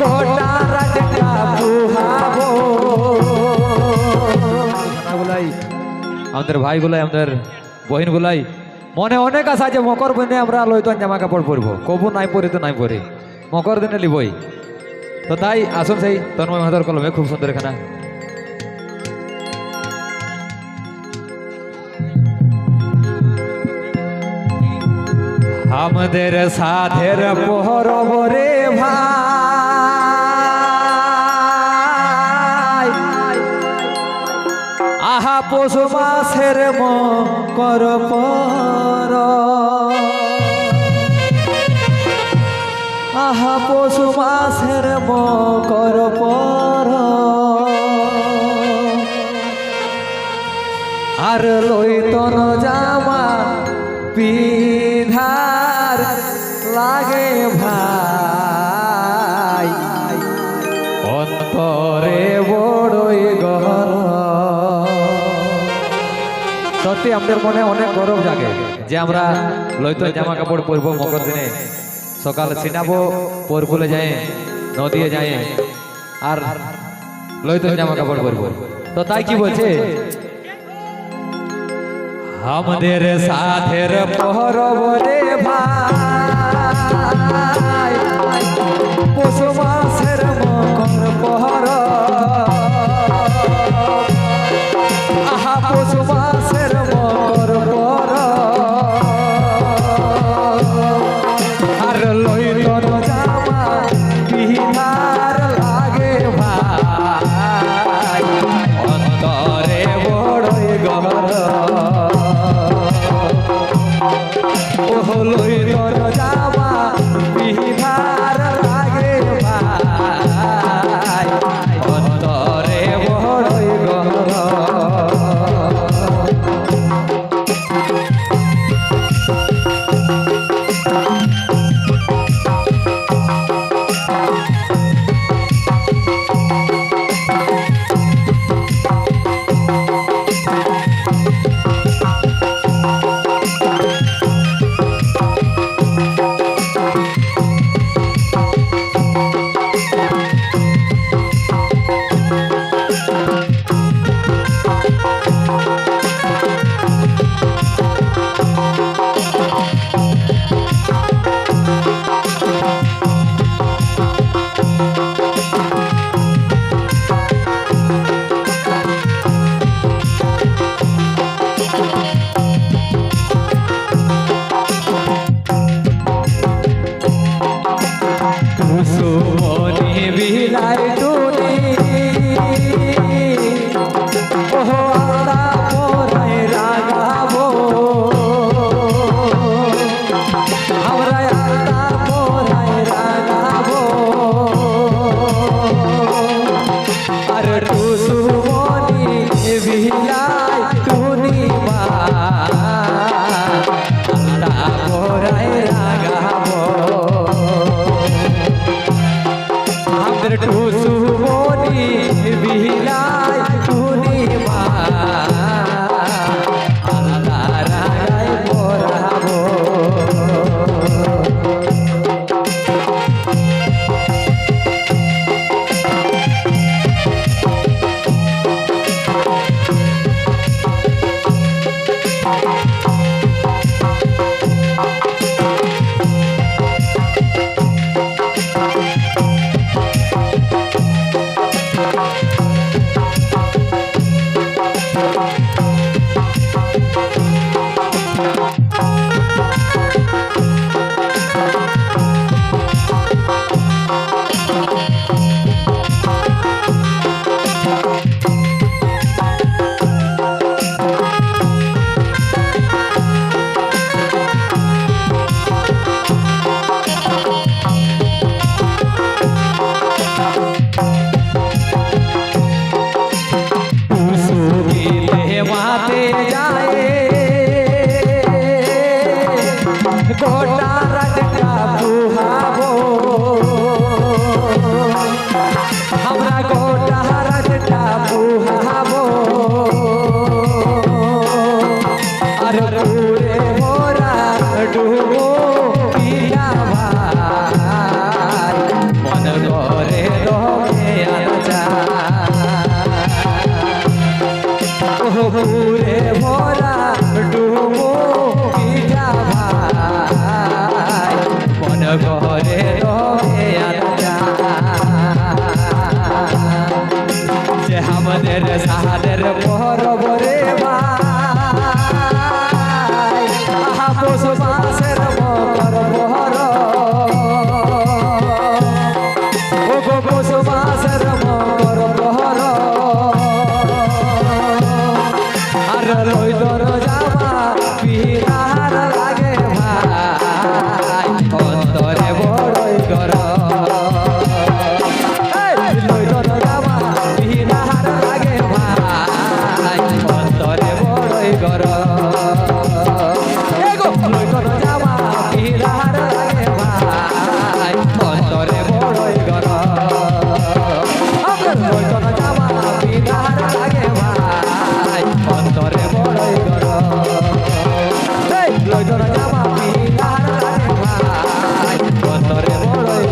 গোটা রাতটা বুহাবো গুলাই আমাদের আমাদের বহিনগুলাই, মনে অনেক আশা যে মকর দিনে আমরা লইতন জামা কাপড় পরবো। কবু নাই পরি তো নাই পরি। মকর দিনে লিবই। তো তাই আসুন সেই তন্ময় মাহাতর কলমে, খুব সুন্দর এখানে। আমাদের সাধের পহরব রে ভাই। আহা, পশু মাসের মকর পর। আহা, পশু মাসের মকর পর। আর লইতন জামা পিধার লাগে ভাই। অন্তরে বড়ই গর সত্যি আমাদের মনে অনেক গৌরব জাগে যে আমরা লইতন জামা কাপড় পরবো মকর দিনে। সকালে ছিনাবো পরকুলে যায় নদীয়ে যায় আর লইতন জামা কাপড় পরবো। তো তাই কি বলছে? আমাদের সাথের পহরব রে ভাই। পশু মাসের লইতন জামা গোটা રોઈ દો રોજ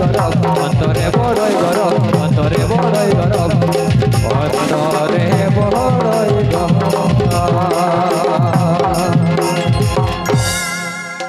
গর অন্তরে বড়ই গর অন্তরে বড়ই গর